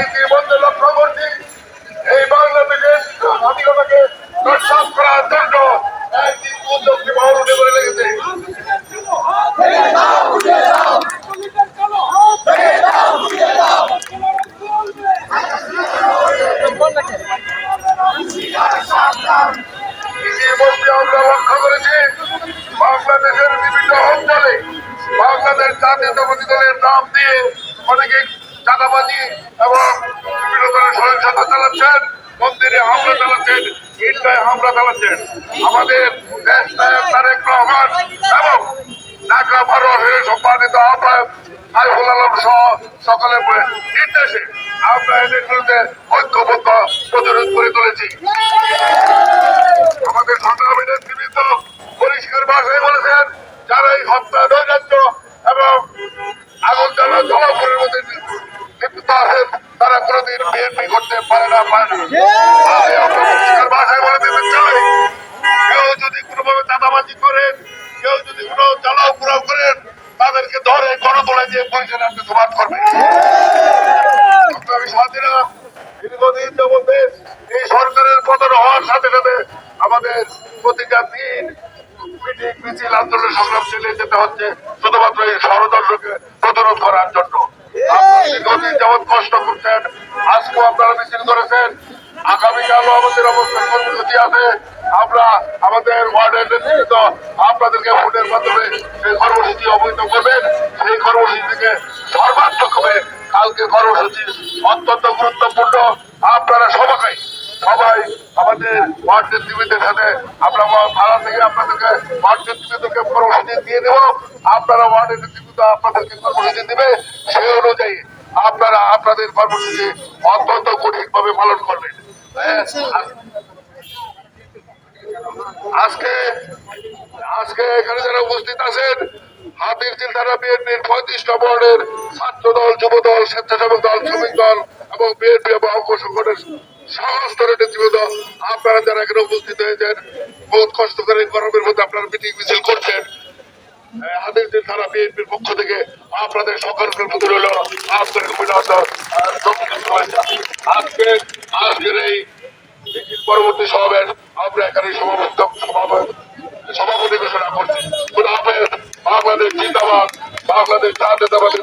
ইতিমধ্যে লক্ষ্য করছি এই বাংলাদেশের স্বাধীনতাকে প্রস্তাব করার জন্য একটি উদ্যোগটি বহন উঠে করে লেগেছে ইতিমধ্যে আমরা লক্ষ্য করেছি, বাংলাদেশের বিভিন্ন অঞ্চলে বাংলাদেশ জাতীয়তাবাদী দলের নাম দিয়ে অনেকে চাঁদাবাজি এবং বিভিন্ন ধরনের সহিংসতা চালাচ্ছেন, মন্দিরে হামলা চালাচ্ছেন ইন্ডায় হামলা চালাচ্ছেন। আমাদের দেশ নায়ক তারেক রহমান এবং ঢাকা ভারতের সম্মানিত আহ্বায়ক সাইফুল আলম সহ সকলের নির্দেশে আমরা এদের বিরুদ্ধে ঐক্যবদ্ধ প্রতিরোধ করে তুলেছি। আমাদের সংগ্রামী নেতৃবৃন্দ করতে পারে না ভাষায় বলে দিতে চাই। কেউ যদি করেন, কেউ যদি কোনো করেন, তাদেরকে ধরে গণতলায় দিয়ে আপনি সমাজ করবেন সাথীরা দীর্ঘদিন এই সরকারের পতন হওয়ার সাথে সাথে আমাদের প্রতিটা দিন মিটিং, মিছিল, আন্দোলন সংগ্রাম চালিয়ে যেতে হচ্ছে। শুধুমাত্র এই ষড়যন্ত্রকে প্রতিরোধ করার জন্য। দীর্ঘদিন যাবত কষ্ট করছেন, আজকেও আপনারা মিছিল করেছেন। আগামীকালও আমাদের অবস্থান কর্মসূচি আছে, আমরা আমাদের ওয়ার্ডের নেতৃত্ব আপনাদেরকে ভোটের মাধ্যমে সেই কর্মসূচি অবহিত করবেন। সেই কর্মসূচি থেকে সর্বাত্মকভাবে কালকে কর্মসূচি অত্যন্ত গুরুত্বপূর্ণ। আপনারা সবাই সবাই আমাদের ওয়ার্ড নেতৃবৃন্দের সাথে আমরা থানা থেকে আপনাদেরকে ওয়ার্ড নেতৃবৃন্দকে কর্মসূচি দিয়ে দেবো। আপনারা ওয়ার্ডের নেতৃবৃন্দ আপনাদেরকে কর্মসূচি দিবে। সেই অনুযায়ী আপনারা আপনাদের কর্মসূচি অত্যন্ত কঠিনভাবে পালন করবেন। হ্যাঁ, আজকে আজকে এখানে যারা উপস্থিত আছেন হাতির থানা বিএনপির পঁয়ত্রিশ নম্বরের ছাত্র দল যুব দল স্বেচ্ছাসেবক দল শ্রমিক দল এবং বিএনপি এবং অঙ্গ সংগঠনের সহস্তরের নেতৃবৃন্দ আপনারা যারা এখানে উপস্থিত হয়েছেন, বহুত কষ্ট করে গরমের মধ্যে আপনারা মিটিং মিছিল করছেন। এই পরবর্তী সমাবেশ আমরা এখানে সমাবেশ সভাপতি ঘোষণা করছি। বাংলাদেশ জিন্দাবাদ, বাংলাদেশ জাতীয়তাবাদী